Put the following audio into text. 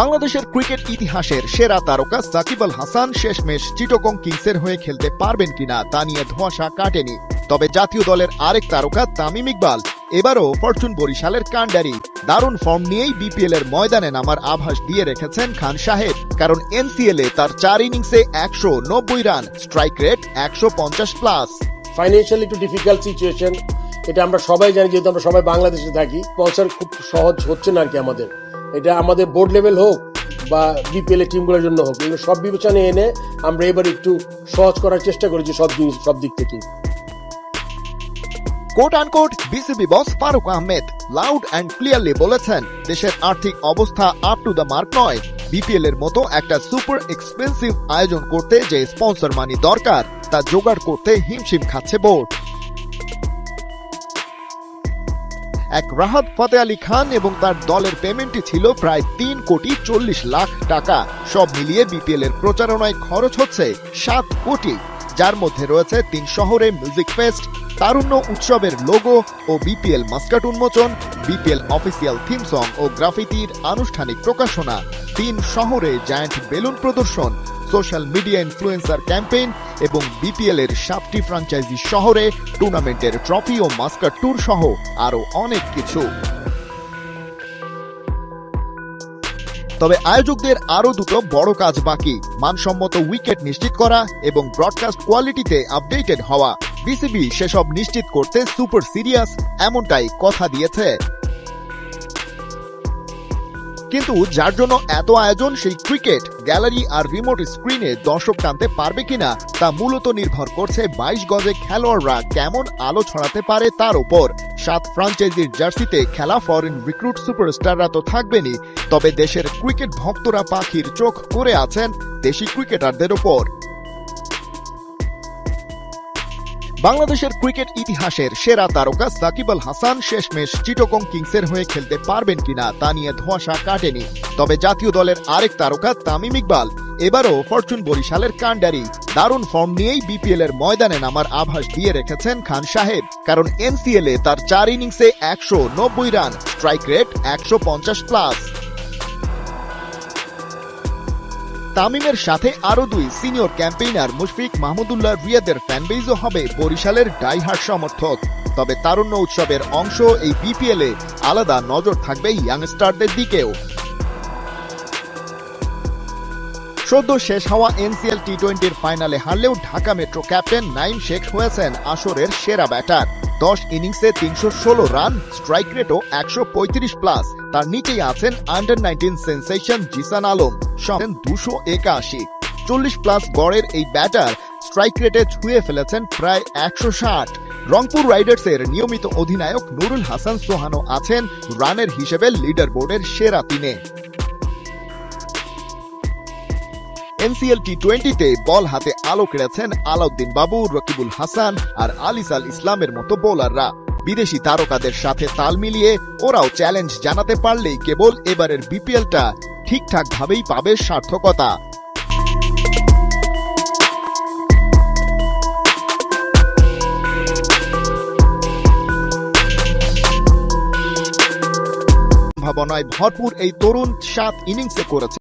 বাংলাদেশের ক্রিকেট ইতিহাসের সেরা তারকা সাকিব আল হাসান শেষমেশ চিটগং কিংসের হয়ে খেলতে পারবেন কিনা তা নিয়ে ধোঁয়াশা কাটেনি। তবে জাতীয় দলের আরেক তারকা তামিম ইকবাল, এবারও ফরচুন বরিশালের কাণ্ডারি, দারুণ ফর্ম নিয়েই বিপিএল এর ময়দানে নামার আভাস দিয়ে রেখেছেন খান সাহেব, কারণ এনসিএল এ তার চার ইনিংসে একশো নব্বই রান, স্ট্রাইক রেট একশো পঞ্চাশ প্লাস। ফাইন্যান্সিয়ালি একটু ডিফিকাল্ট সিচুয়েশন এটা আমরা সবাই জানি, যেহেতু আমরা সবাই বাংলাদেশে থাকি স্পন্সর খুব সহজ হচ্ছে না আর কি আমাদের। এটা আমাদের বোর্ড লেভেল হোক বা বিপিএল এর টিমগুলোর জন্য হোক, এগুলো সব বিবেচনায় এনে আমরা এবার একটু সহজ করার চেষ্টা করেছি সব জিনিস, সব দিক থেকে quote unquote BCB boss Faruque Ahmed loud and clearly বলেছেন, দেশের আর্থিক অবস্থা আপ টু দ্য মার্ক নয়। বিপিএল এর মতো একটা সুপার এক্সপেন্সিভ আয়োজন করতে যে স্পন্সর মানি দরকার, তা জোগাড় করতে হিমশিম খাচ্ছে বোর্ড এক রাহাত ফতে আলী খান এবং তার দলের পেমেন্টটি ছিল প্রায় তিন কোটি চল্লিশ লাখ টাকা। সব মিলিয়ে বিপিএল এর প্রচারণায় খরচ হচ্ছে সাত কোটি। যার মধ্যে রয়েছে তিন শহরে মিউজিক ফেস্ট, তারুণ্য উৎসবের লোগো ও বিপিএল মাস্কাট উন্মোচন, বিপিএল অফিসিয়াল থিম সং ও গ্রাফিতির আনুষ্ঠানিক প্রকাশনা, তিন শহরে জায়ান্ট বেলুন প্রদর্শন সোশ্যাল মিডিয়া ইনফ্লুয়েন্সার ক্যাম্পেইন এবং বিপিএল এর সাতটি ফ্রাঞ্চাইজি শহরে টুর্নামেন্টের ট্রফি ও মাস্কার ট্যুর সহ আরও অনেক কিছু। তবে আয়োজকদের আরও দুটো বড় কাজ বাকি, মানসম্মত উইকেট নিশ্চিত করা এবং ব্রডকাস্ট কোয়ালিটিতে আপডেটেড হওয়া। বিসিবি সেসব নিশ্চিত করতে সুপার সিরিয়াস এমনটাই কথা দিয়েছে। কিন্তু যার জন্য এত আয়োজন, সেই ক্রিকেট গ্যালারি আর রিমোট স্ক্রিনে দর্শক টানতে পারবে কিনা, তা মূলত নির্ভর করছে বাইশ গজে খেলোয়াড়রা কেমন আলো ছড়াতে পারে তার উপর। সাত ফ্রাঞ্চাইজির জার্সিতে খেলা ফরেন রিক্রুট সুপারস্টাররা তো থাকবেনই, তবে দেশের ক্রিকেট ভক্তরা পাখির চোখ করে আছেন দেশি ক্রিকেটারদের ওপর বাংলাদেশের ক্রিকেট ইতিহাসের সেরা তারকা সাকিব আল হাসান শেষমেশ চিটগং কিংসের হয়ে খেলতে পারবেন কিনা তা নিয়ে ধোঁয়াশা কাটেনি। তবে জাতীয় দলের আরেক তারকা তামিম ইকবাল, এবারও ফরচুন বরিশালের কাণ্ডারি, দারুণ ফর্ম নিয়েই বিপিএল এর ময়দানে নামার আভাস দিয়ে রেখেছেন খান সাহেব, কারণ এনসিএল এ তার চার ইনিংসে একশো নব্বই রান, স্ট্রাইক রেট একশো পঞ্চাশ প্লাস। তামিমের সাথে আরও দুই সিনিয়র ক্যাম্পেইনার মুশফিক মাহমুদুল্লাহ রিয়াদের ফ্যানবেইজও হবে বরিশালের ডাইহার সমর্থক। তবে তারুণ্য উৎসবের অংশ এই বিপিএল আলাদা নজর থাকবে ইয়াংস্টারদের দিকেও। সদ্য শেষ হওয়া এনসিএল টি টোয়েন্টির ফাইনালে হারলেও ঢাকা মেট্রো ক্যাপ্টেন নাইম শেখ হয়েছেন আসরের সেরা ব্যাটার। দশ ইনিংসে তিনশো ষোলো রান স্ট্রাইক রেটও একশো পঁয়ত্রিশ প্লাস তার নিচেই আছেন under nineteen sensation Zisan Alam. সঙ্গে দুশো একাশি। চল্লিশ প্লাস গড়ের এই ব্যাটার স্ট্রাইক রেটে ছুঁয়ে ফেলেছেন প্রায় একশো ষাট। রংপুর রাইডার্সের নিয়মিত অধিনায়ক নুরুল হাসান সোহানো আছেন রানের হিসেবে লিডার বোর্ডের সেরা তিনে। এনসিএল টি টোয়েন্টিতে বল হাতে আলো কেড়েছেন আলাউদ্দিন বাবু, রকিবুল হাসান আর আলিসাল ইসলামের মতো বোলাররা। বিদেশি তারকাদের সাথে তাল মিলিয়ে ওরাও চ্যালেঞ্জ জানাতে পারলেই কেবল এবারের বিপিএলটা ঠিকঠাক ভাবেই পাবে সার্থকতা। ভাবনায় ভরপুর এই তরুণ সাত ইনিংসে করেছে।